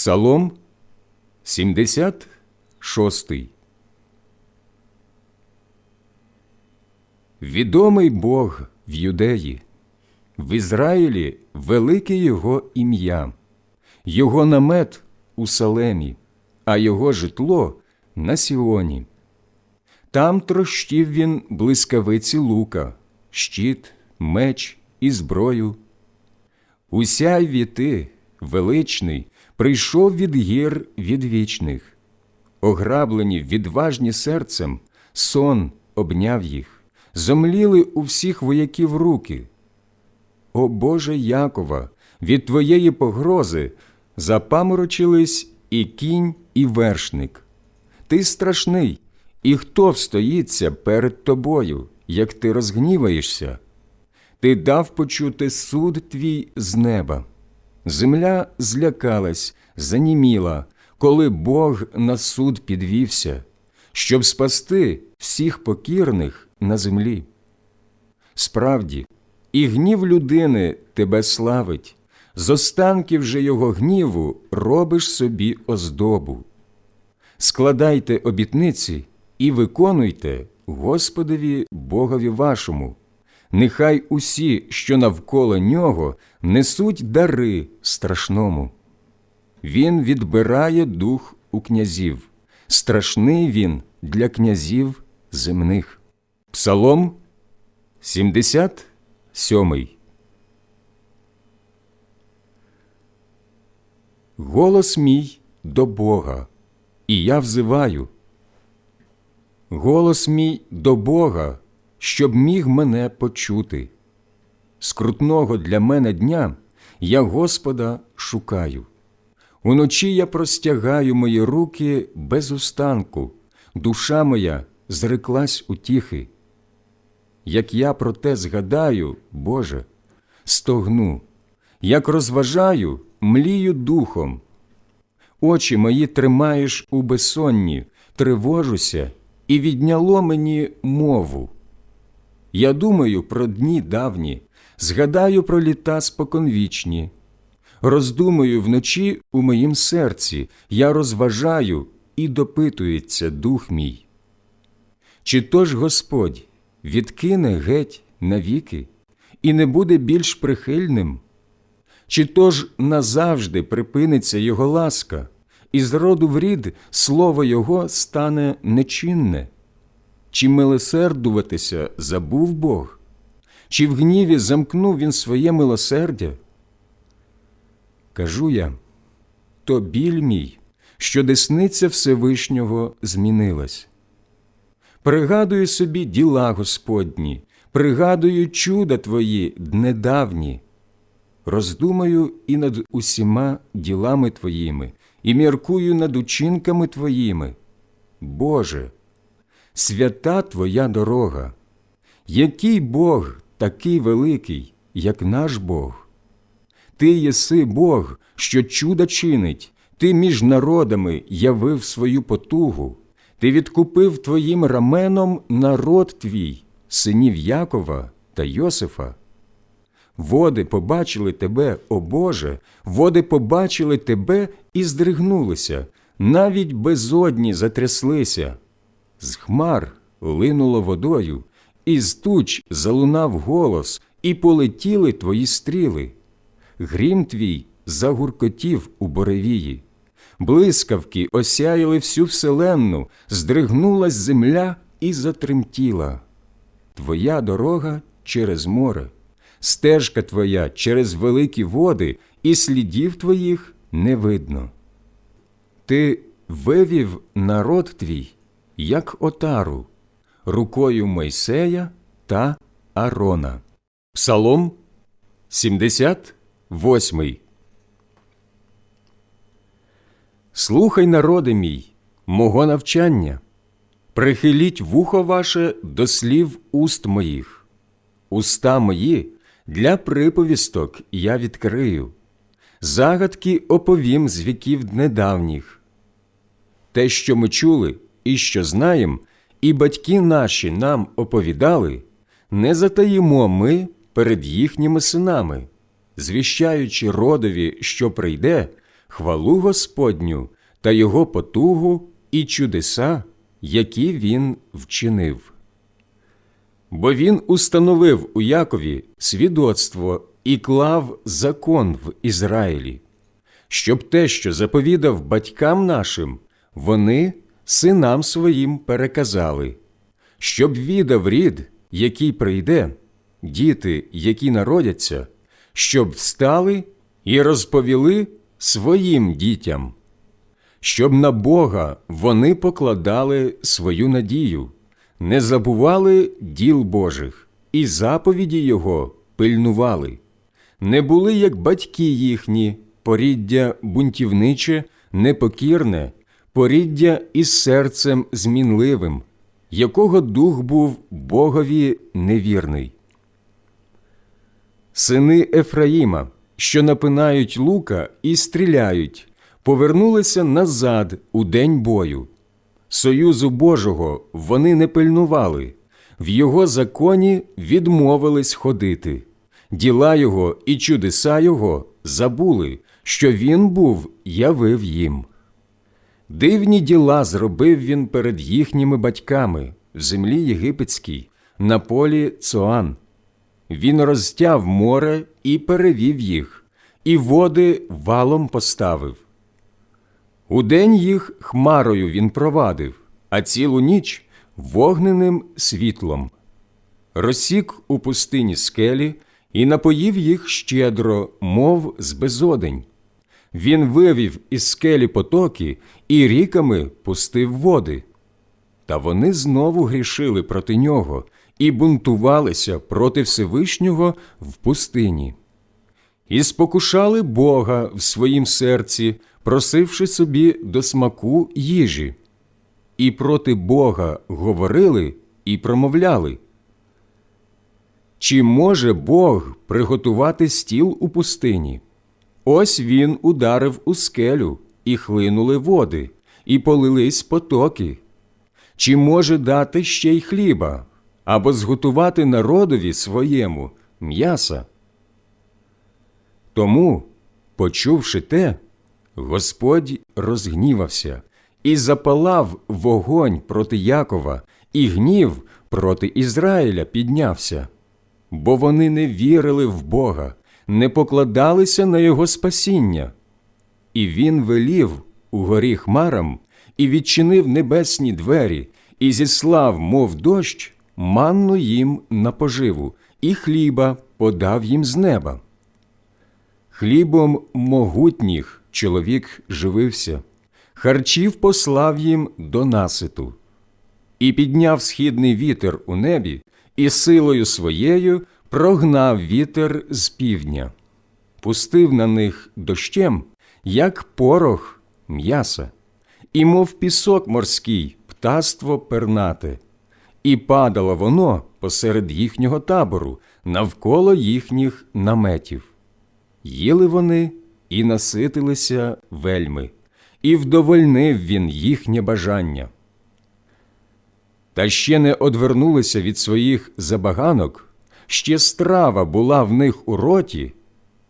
Псалом 76 Відомий Бог в Юдеї, в Ізраїлі велике Його ім'я, Його намет у Салемі, а Його житло на Сіоні. Там трощив він блискавиці лука, щит, меч і зброю. Усяй ти, величний, прийшов від гір відвічних. Ограблені, відважні серцем, сон обняв їх, зомліли у всіх вояків руки. О Боже Якова, від твоєї погрози запаморочились і кінь, і вершник. Ти страшний, і хто встоїться перед тобою, як ти розгніваєшся? Ти дав почути суд твій з неба. Земля злякалась, заніміла, коли Бог на суд підвівся, щоб спасти всіх покірних на землі. Справді, і гнів людини тебе славить, з останків же його гніву робиш собі оздобу. Складайте обітниці і виконуйте Господові Богові вашому. Нехай усі, що навколо нього, несуть дари страшному. Він відбирає дух у князів, страшний він для князів земних. Псалом 77 Голос мій до Бога, і я взиваю. Голос мій до Бога, щоб міг мене почути. Скрутного для мене дня я Господа шукаю. Уночі я простягаю мої руки без устанку, душа моя зреклась утіхи. Як я про те згадаю, Боже, стогну, як розважаю, млію духом. Очі мої тримаєш у безсонні, тривожуся, і відняло мені мову. Я думаю про дні давні, згадаю про літа споконвічні. Роздумую вночі у моїм серці, я розважаю і допитується дух мій. Чи то ж Господь відкине геть навіки і не буде більш прихильним? Чи то ж назавжди припиниться Його ласка, і з роду в рід слово Його стане нечинне? Чи милосердуватися забув Бог? Чи в гніві замкнув він своє милосердя? Кажу я, то біль мій, що десниця Всевишнього змінилась. Пригадую собі діла Господні, пригадую чуда Твої днедавні. Роздумаю і над усіма ділами Твоїми, і міркую над учинками Твоїми. Боже, свята Твоя дорога, який Бог такий великий, як наш Бог? Ти єси Бог, що чуда чинить, ти між народами явив свою потугу, ти відкупив твоїм раменом народ твій, синів Якова та Йосифа. Води побачили тебе, о Боже, води побачили тебе і здригнулися, навіть безодні затряслися. З хмар линуло водою, і з туч залунав голос, і полетіли твої стріли. Грім твій загуркотів у боревії, блискавки осяяли всю вселенну, здригнулась земля і затремтіла. Твоя дорога через море, стежка твоя через великі води, і слідів твоїх не видно. Ти вивів народ твій, як отару, рукою Мойсея та Арона. Псалом 78 Слухай, народи мій, мого навчання, прихиліть вухо ваше до слів уст моїх, уста мої для приповісток я відкрию, загадки оповім з віків недавніх. Те, що ми чули і що знаєм, і батьки наші нам оповідали, не затаїмо ми перед їхніми синами, звіщаючи родові, що прийде, хвалу Господню та його потугу і чудеса, які він вчинив. Бо він установив у Якові свідоцтво і клав закон в Ізраїлі, щоб те, що заповідав батькам нашим, вони синам своїм переказали, щоб відав рід, який прийде, діти, які народяться, щоб встали і розповіли своїм дітям, щоб на Бога вони покладали свою надію, не забували діл Божих і заповіді Його пильнували, не були, як батьки їхні, поріддя бунтівниче, непокірне, поріддя із серцем змінливим, якого дух був Богові невірний. Сини Ефраїма, що напинають лука і стріляють, повернулися назад у день бою. Союзу Божого вони не пильнували, в його законі відмовились ходити. Діла його і чудеса його забули, що він був явив їм. Дивні діла зробив він перед їхніми батьками в землі єгипетській, на полі Цоан. Він розтяв море і перевів їх, і води валом поставив. Удень їх хмарою він провадив, а цілу ніч вогненим світлом. Розсік у пустині скелі і напоїв їх щедро, мов з безодень. Він вивів із скелі потоки і ріками пустив води. Та вони знову грішили проти нього і бунтувалися проти Всевишнього в пустині. І спокушали Бога в своїм серці, просивши собі до смаку їжі, і проти Бога говорили і промовляли. Чи може Бог приготувати стіл у пустині? Ось він ударив у скелю, і хлинули води, і полились потоки. Чи може дати ще й хліба, або зготувати народові своєму м'яса? Тому, почувши те, Господь розгнівався і запалав вогонь проти Якова, і гнів проти Ізраїля піднявся, бо вони не вірили в Бога, не покладалися на Його спасіння. І він велів у горі хмарам і відчинив небесні двері, і зіслав, мов дощ, манну їм на поживу, і хліба подав їм з неба. Хлібом могутніх чоловік живився, харчів послав їм до наситу. І підняв східний вітер у небі, і силою своєю прогнав вітер з півдня, пустив на них дощем, як порох м'яса, і мов пісок морський, птаство пернате, і падало воно посеред їхнього табору, навколо їхніх наметів. Їли вони і наситилися вельми, і вдовольнив він їхнє бажання. Та ще не одвернулися від своїх забаганок, ще страва була в них у роті,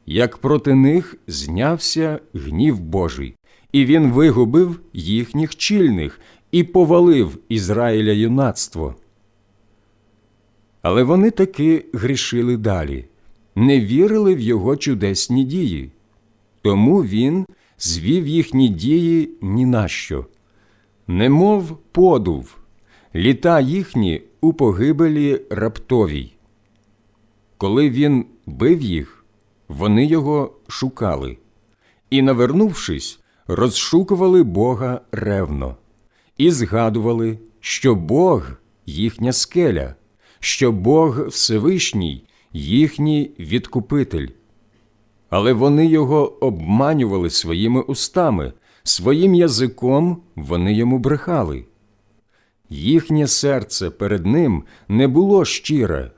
як проти них знявся гнів Божий, і він вигубив їхніх чільних і повалив Ізраїля юнацтво. Але вони таки грішили далі, не вірили в його чудесні дії. Тому він звів їхні дії ні на що, немов подув, літа їхні у погибелі раптовій. Коли він бив їх, вони його шукали, і, навернувшись, розшукували Бога ревно, і згадували, що Бог їхня скеля, що Бог Всевишній, їхній відкупитель. Але вони його обманювали своїми устами, своїм язиком вони йому брехали. Їхнє серце перед ним не було щире,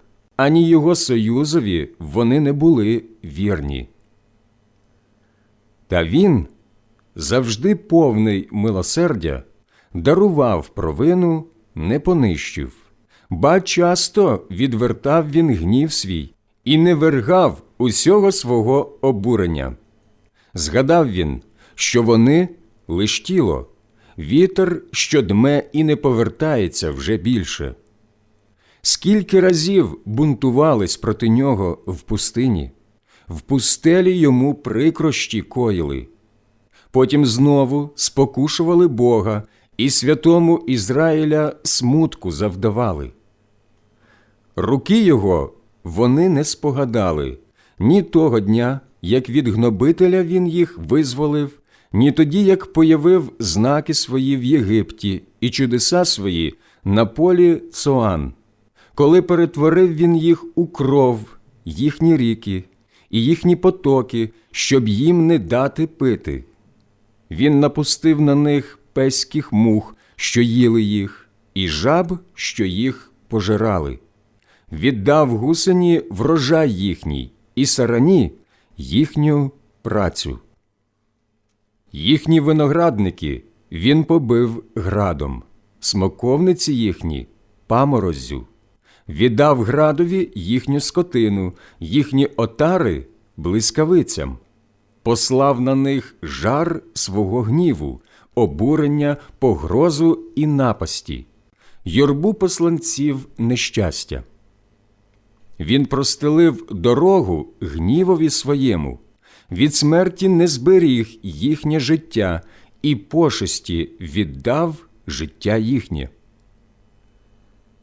ані його союзові вони не були вірні. Та він, завжди повний милосердя, дарував провину, не понищив, ба часто відвертав він гнів свій і не вергав усього свого обурення. Згадав він, що вони лиш тіло, вітер, що дме і не повертається вже більше. Скільки разів бунтувались проти нього в пустині, в пустелі йому прикрощі коїли. Потім знову спокушували Бога і святому Ізраїля смутку завдавали. Руки його вони не спогадали ні того дня, як від гнобителя він їх визволив, ні тоді, як появив знаки свої в Єгипті і чудеса свої на полі Цоан, коли перетворив він їх у кров, їхні ріки і їхні потоки, щоб їм не дати пити. Він напустив на них пеських мух, що їли їх, і жаб, що їх пожирали. Віддав гусені врожай їхній, і сарані їхню працю. Їхні виноградники він побив градом, смоковниці їхні памороззю, віддав градові їхню скотину, їхні отари блискавицям, послав на них жар свого гніву, обурення, погрозу і напасті, юрбу посланців нещастя. Він простелив дорогу гнівові своєму, від смерті не зберіг їхнє життя і пошесті віддав життя їхнє.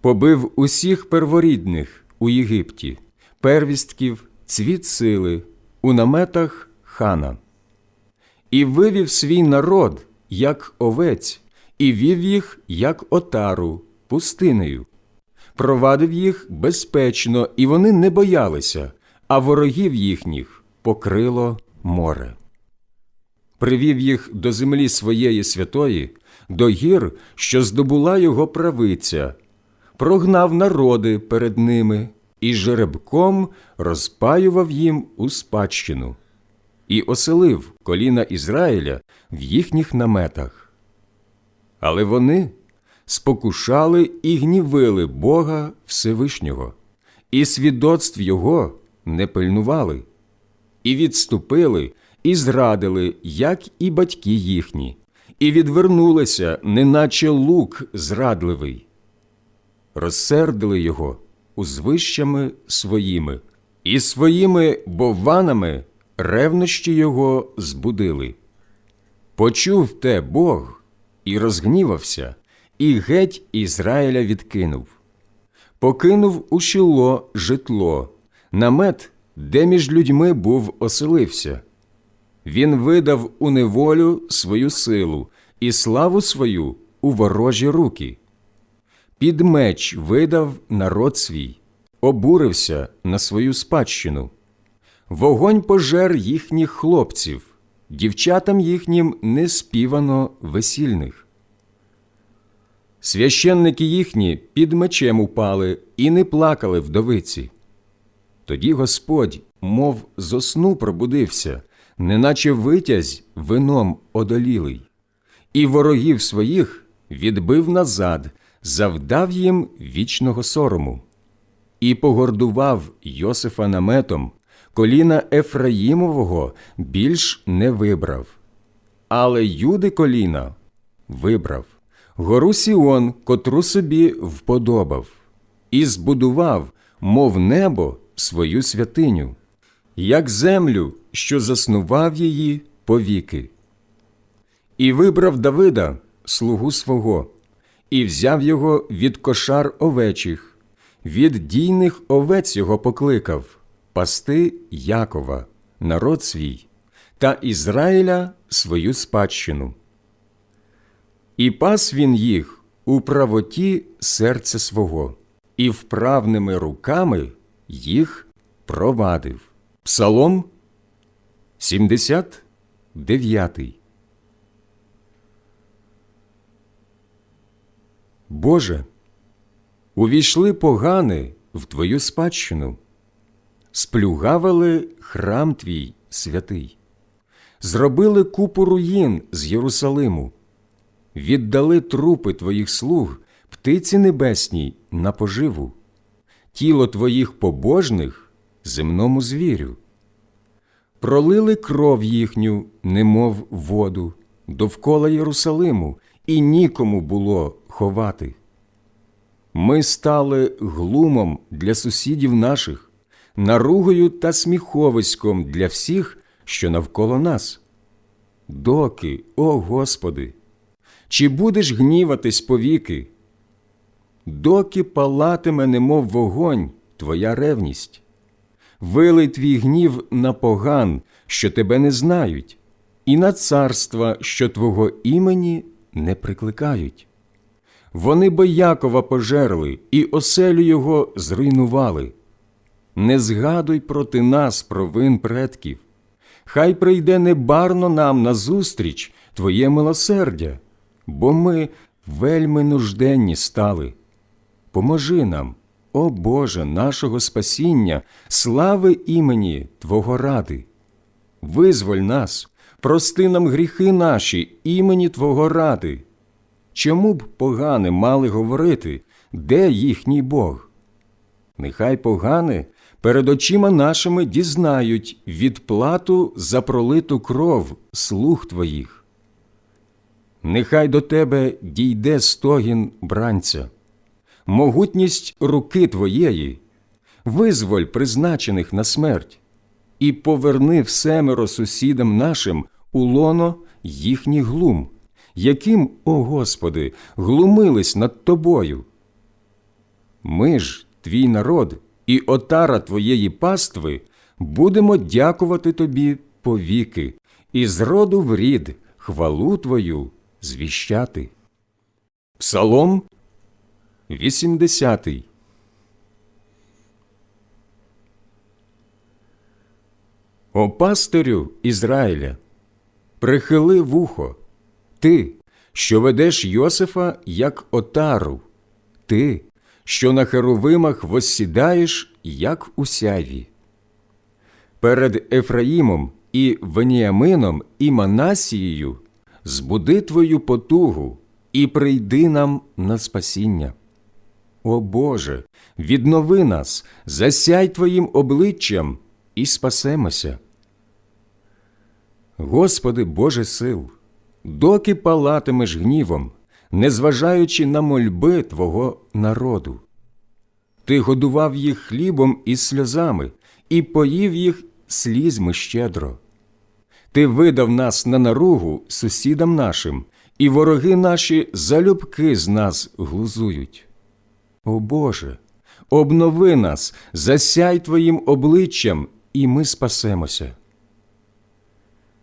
Побив усіх перворідних у Єгипті, первістків, цвіт сили, у наметах хана. І вивів свій народ, як овець, і вів їх, як отару, пустинею провадив їх безпечно, і вони не боялися, а ворогів їхніх покрило море. Привів їх до землі своєї святої, до гір, що здобула його правиця, прогнав народи перед ними і жеребком розпаював їм у спадщину, і оселив коліна Ізраїля в їхніх наметах. Але вони спокушали і гнівили Бога Всевишнього, і свідоцтв Його не пильнували, і відступили, і зрадили, як і батьки їхні, і відвернулися, неначе лук зрадливий. Розсердили його узвищами своїми, і своїми бованами ревнощі його збудили. Почув те Бог і розгнівався, і геть Ізраїля відкинув. Покинув у шіло житло, намет, де між людьми був оселився. Він видав у неволю свою силу і славу свою у ворожі руки. Під меч видав народ свій, обурився на свою спадщину. Вогонь пожер їхніх хлопців, дівчатам їхнім не співано весільних. Священники їхні під мечем упали і не плакали вдовиці. Тоді Господь, мов зо сну пробудився, неначе витязь вином одолілий, і ворогів своїх відбив назад, завдав їм вічного сорому, і погордував Йосифа наметом, коліна Ефраїмового більш не вибрав, але юди коліна вибрав гору Сіон, котру собі вподобав, і збудував, мов небо, свою святиню, як землю, що заснував її повіки. І вибрав Давида, слугу свого, і взяв його від кошар овечих, від дійних овець його покликав, пасти Якова, народ свій, та Ізраїля свою спадщину. І пас він їх у правоті серця свого, і вправними руками їх провадив. Псалом 79 Боже, увійшли погани в Твою спадщину, сплюгавили храм Твій святий, зробили купу руїн з Єрусалиму віддали трупи твоїх слуг, птиці небесній на поживу, тіло твоїх побожних земному звірю. пролили кров їхню, немов воду, довкола Єрусалиму, і нікому було ховати. Ми стали глумом для сусідів наших, наругою та сміховиськом для всіх, що навколо нас. Доки, о Господи, чи будеш гніватись повіки? Доки палатиме, немов вогонь, твоя ревність? Вилий твій гнів на поган, що тебе не знають, і на царства, що твого імені не прикликають. Вони бо Якова пожерли і оселю його зруйнували. Не згадуй проти нас провин предків. Хай прийде небарно нам назустріч Твоє милосердя, бо ми вельми нужденні стали. Поможи нам, о Боже, нашого спасіння, слави імені Твого ради. Визволь нас, прости нам гріхи наші, імені Твого ради. Чому б погане мали говорити, де їхній Бог? Нехай погане перед очима нашими дізнають відплату за пролиту кров слуг Твоїх. Нехай до Тебе дійде стогін бранця, могутність руки Твоєї, визволь призначених на смерть, і поверни всемеро сусідам нашим у лоно їхніх глум, яким, о Господи, глумились над Тобою. Ми ж, твій народ, і отара твоєї пастви, будемо дякувати тобі повіки, і з роду в рід хвалу твою звіщати. Псалом 80 О пастирю Ізраїля, прихили вухо, ти, що ведеш Йосифа як отару, ти, що на херовимах воссідаєш, як у сяйві. Перед Ефраїмом і Веніамином і Манасією збуди твою потугу і прийди нам на спасіння. О Боже, віднови нас, засяй Твоїм обличчям і спасемося. Господи Боже сил, доки палатимеш гнівом, незважаючи на мольби Твого народу. Ти годував їх хлібом і сльозами, і поїв їх слізьми щедро. Ти видав нас на наругу сусідам нашим, і вороги наші залюбки з нас глузують. О Боже, обнови нас, засяй Твоїм обличчям, і ми спасемося.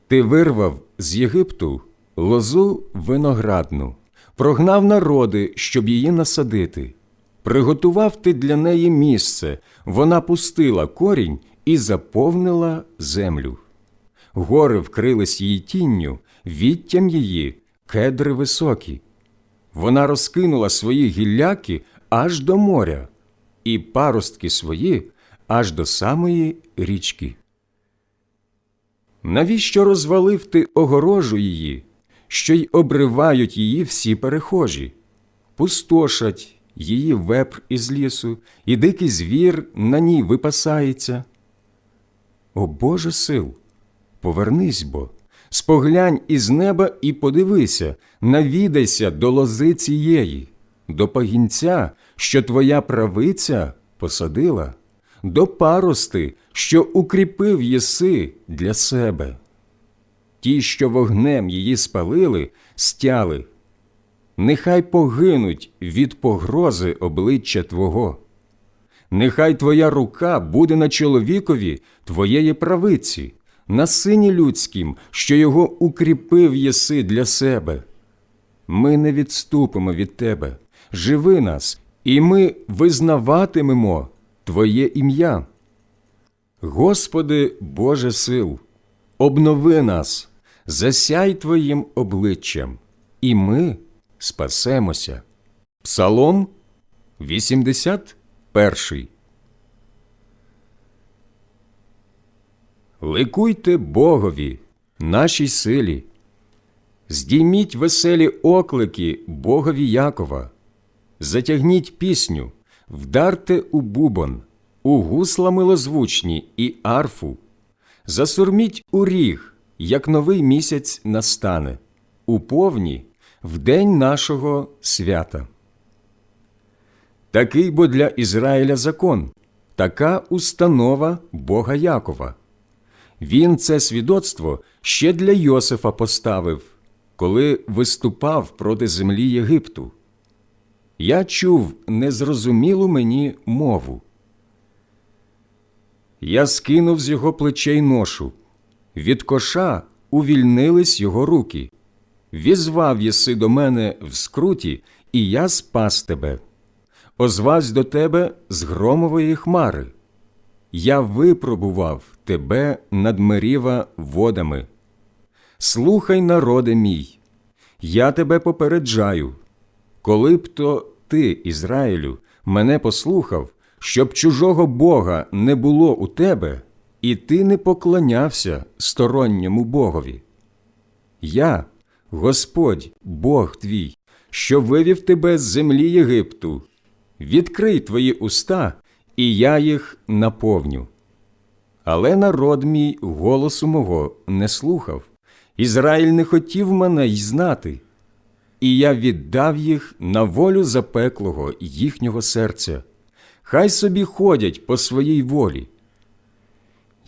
Ти вирвав з Єгипту лозу виноградну, прогнав народи, щоб її насадити. Приготував ти для неї місце, вона пустила корінь і заповнила землю. Гори вкрились її тінню, відтям її кедри високі. Вона розкинула свої гілляки аж до моря, і паростки свої аж до самої річки. Навіщо розвалив ти огорожу її, що й обривають її всі перехожі, пустошать її вепр із лісу, і дикий звір на ній випасається. О Боже сил, повернись бо, споглянь із неба і подивися, навідайся до лози цієї, до пагінця, що твоя правиця посадила, до парости, що укріпив єси для себе. Ті, що вогнем її спалили, стяли. Нехай погинуть від погрози обличчя Твого. Нехай Твоя рука буде на чоловікові Твоєї правиці, на сині людським, що його укріпив єси для себе. Ми не відступимо від Тебе, живи нас, і ми визнаватимемо Твоє ім'я. Господи Боже сил, обнови нас, засяй Твоїм обличчям, і ми спасемося. Псалом 81 Ликуйте Богові, нашій силі, здійміть веселі оклики Богові Якова, затягніть пісню, вдарте у бубон, у гусла милозвучні і арфу, Засурміть у ріг, як новий місяць настане, у повні в день нашого свята. Такий бо для Ізраїля закон, така установа Бога Якова. Він це свідоцтво ще для Йосифа поставив, коли виступав проти землі Єгипту. Я чув незрозумілу мені мову. Я скинув з його плечей ношу, від коша увільнились його руки. Візвав єси до мене в скруті, і я спас тебе. Озвавсь до тебе з громової хмари. Я випробував тебе над меріва водами. Слухай, народе мій, я тебе попереджаю, коли б то ти, Ізраїлю, мене послухав, щоб чужого Бога не було у тебе, і ти не поклонявся сторонньому Богові. Я, Господь, Бог твій, що вивів тебе з землі Єгипту, відкрий твої уста, і я їх наповню. Але народ мій голосу мого не слухав, Ізраїль не хотів мене й знати, і я віддав їх на волю запеклого їхнього серця. Хай собі ходять по своїй волі.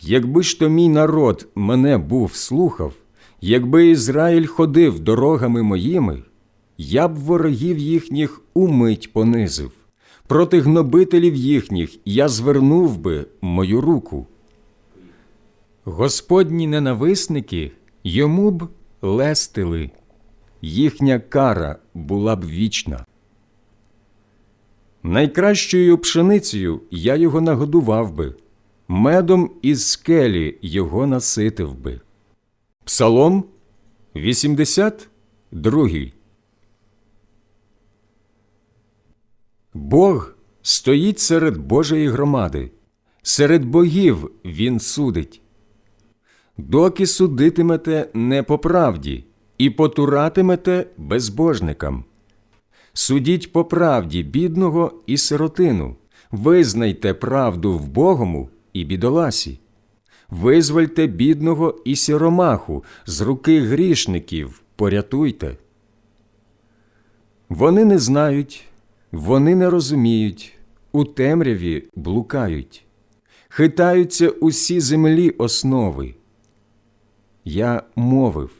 Якби ж то мій народ мене був слухав, якби Ізраїль ходив дорогами моїми, я б ворогів їхніх умить понизив, проти гнобителів їхніх я звернув би мою руку. Господні ненависники йому б лестили, їхня кара була б вічна. Найкращою пшеницею я його нагодував би, медом із скелі його наситив би. Псалом 82 Бог стоїть серед Божої громади, серед богів Він судить. Доки судитимете не по правді і потуратимете безбожникам. Судіть по правді бідного і сиротину, визнайте правду в Богому і бідоласі, визвольте бідного і сіромаху з руки грішників, порятуйте. Вони не знають, вони не розуміють, у темряві блукають, хитаються усі землі основи. Я мовив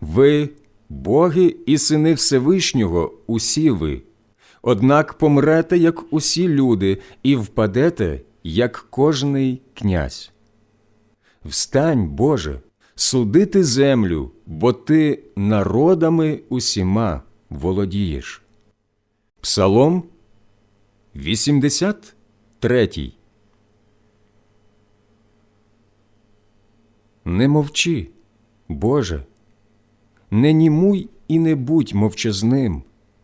ви, боги і сини Всевишнього, усі ви, однак помрете, як усі люди, і впадете, як кожний князь. Встань, Боже, судити землю, бо ти народами усіма володієш. Псалом 83 Не мовчи, Боже, не німуй і не будь мовчазним,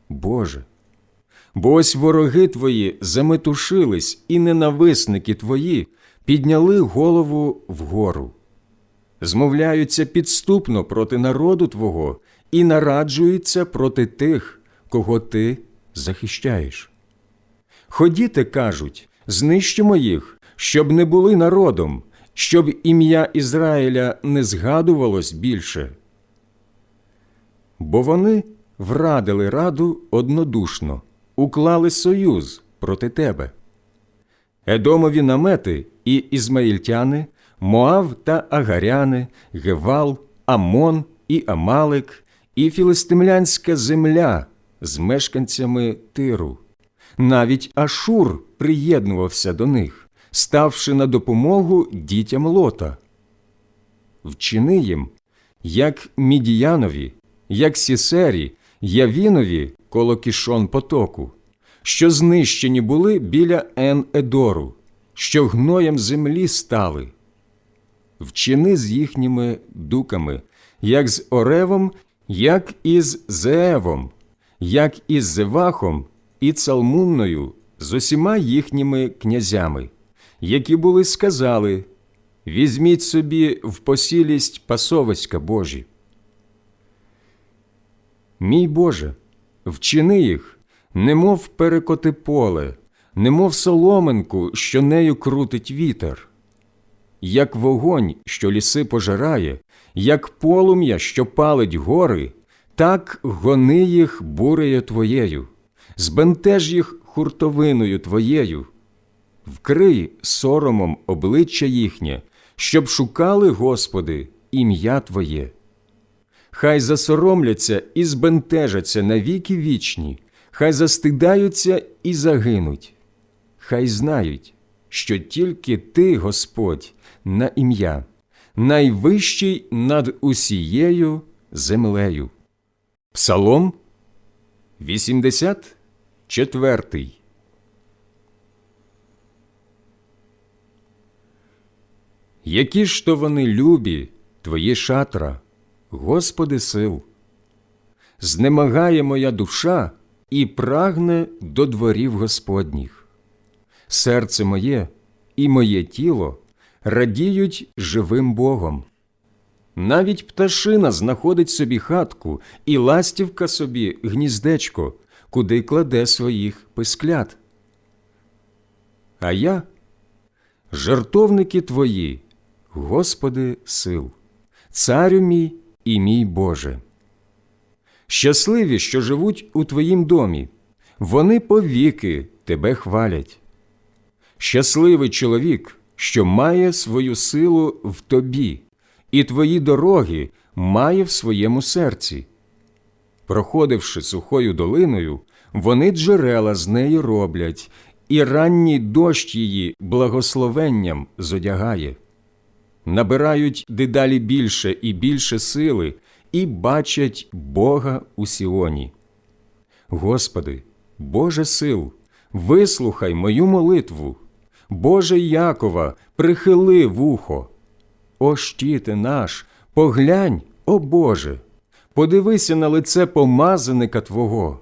Боже. Бо ось вороги твої заметушились, і ненависники твої підняли голову вгору, змовляються підступно проти народу Твого і нараджуються проти тих, кого ти захищаєш. Ходіте, кажуть, знищимо їх, щоб не були народом, щоб ім'я Ізраїля не згадувалось більше. Бо вони врадили раду однодушно, уклали союз проти тебе. Едомові намети і ізмаїльтяни, Моав та Агаряни, Гевал, Амон і Амалик, і філистимлянська земля з мешканцями Тиру. Навіть Ашур приєднувався до них, ставши на допомогу дітям лота. Вчини їм, як Мідіянові, як Сісері, Явінові коло кішон потоку, що знищені були біля Ен Едору, що гноєм землі стали. Вчини з їхніми дуками, як з Оревом, як із Зеевом, як із Зевахом і Цалмунною, з усіма їхніми князями, які були сказали Візьміть собі в посілість пасовиська Божі. Мій Боже, вчини їх, немов перекоти поле, немов соломинку, що нею крутить вітер. як вогонь, що ліси пожирає, як полум'я, що палить гори, так гони їх бурею твоєю, збентеж їх хуртовиною твоєю, вкрий соромом обличчя їхнє, щоб шукали, Господи, ім'я Твоє. Хай засоромляться і збентежаться на віки вічні, хай застидаються і загинуть. Хай знають, що тільки Ти, Господь, на ім'я, найвищий над усією землею. Псалом 84 Які ж то вони любі, твої шатра, Господи сил. Знемагає моя душа і прагне до дворів Господніх. Серце моє і моє тіло радіють живим Богом. Навіть пташина знаходить собі хатку і ластівка собі гніздечко, куди кладе своїх писклят. А я жертовники твої, Господи сил, царю мій і мій Боже. Щасливі, що живуть у Твоїм домі, вони повіки Тебе хвалять. Щасливий чоловік, що має свою силу в Тобі, і Твої дороги має в своєму серці. Проходивши сухою долиною, вони джерела з неї роблять, і ранній дощ її благословенням зодягає. Набирають дедалі більше і більше сили і бачать Бога у Сіоні. Господи, Боже сил, вислухай мою молитву, Боже Якова, прихили вухо. О щите наш, поглянь, о Боже, подивися на лице помазаника Твого.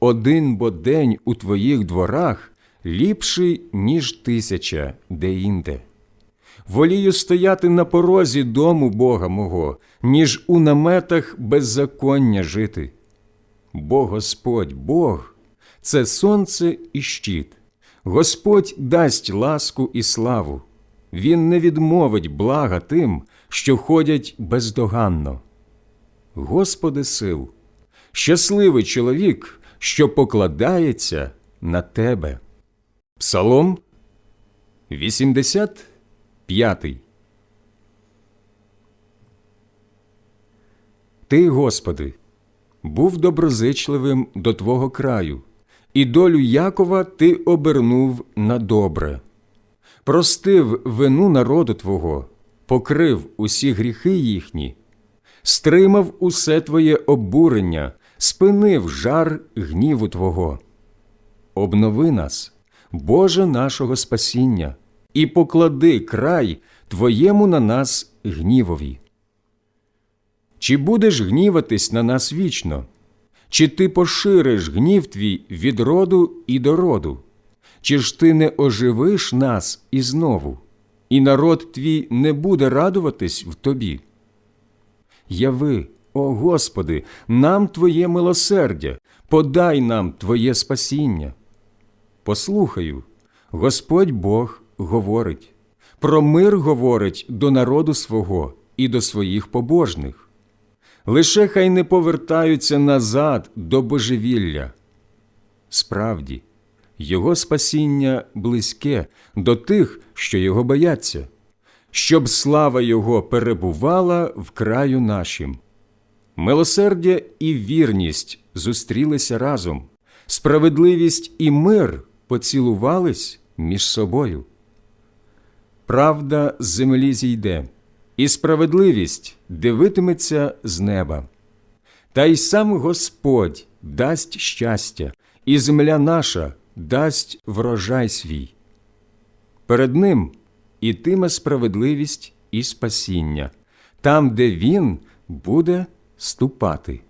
Один бо день у Твоїх дворах ліпший, ніж тисяча деінде. Волію стояти на порозі дому Бога мого, ніж у наметах беззаконня жити. Бо Господь Бог це сонце і щит, Господь дасть ласку і славу, Він не відмовить блага тим, що ходять бездоганно. Господи сил, щасливий чоловік, що покладається на Тебе. Псалом 85 Ти, Господи, був доброзичливим до Твого краю, і долю Якова Ти обернув на добре, простив вину народу Твого, покрив усі гріхи їхні, стримав усе Твоє обурення, спинив жар гніву Твого. Обнови нас, Боже нашого спасіння, і поклади край Твоєму на нас гнівові. Чи будеш гніватись на нас вічно? Чи ти пошириш гнів твій від роду і до роду? Чи ж ти не оживиш нас і знову, і народ твій не буде радуватись в тобі? Яви, о Господи, нам Твоє милосердя, подай нам Твоє спасіння. Послухаю, Господь Бог говорить, про мир говорить до народу свого і до своїх побожних лише хай не повертаються назад до божевілля. Справді, Його спасіння близьке до тих, що його бояться, щоб слава Його перебувала в краю нашим. Милосердя і вірність зустрілися разом, справедливість і мир поцілувались між собою. Правда з землі зійде і справедливість дивитиметься з неба. Та й сам Господь дасть щастя, і земля наша дасть врожай свій. Перед ним ітиме справедливість і спасіння, там, де він буде ступати.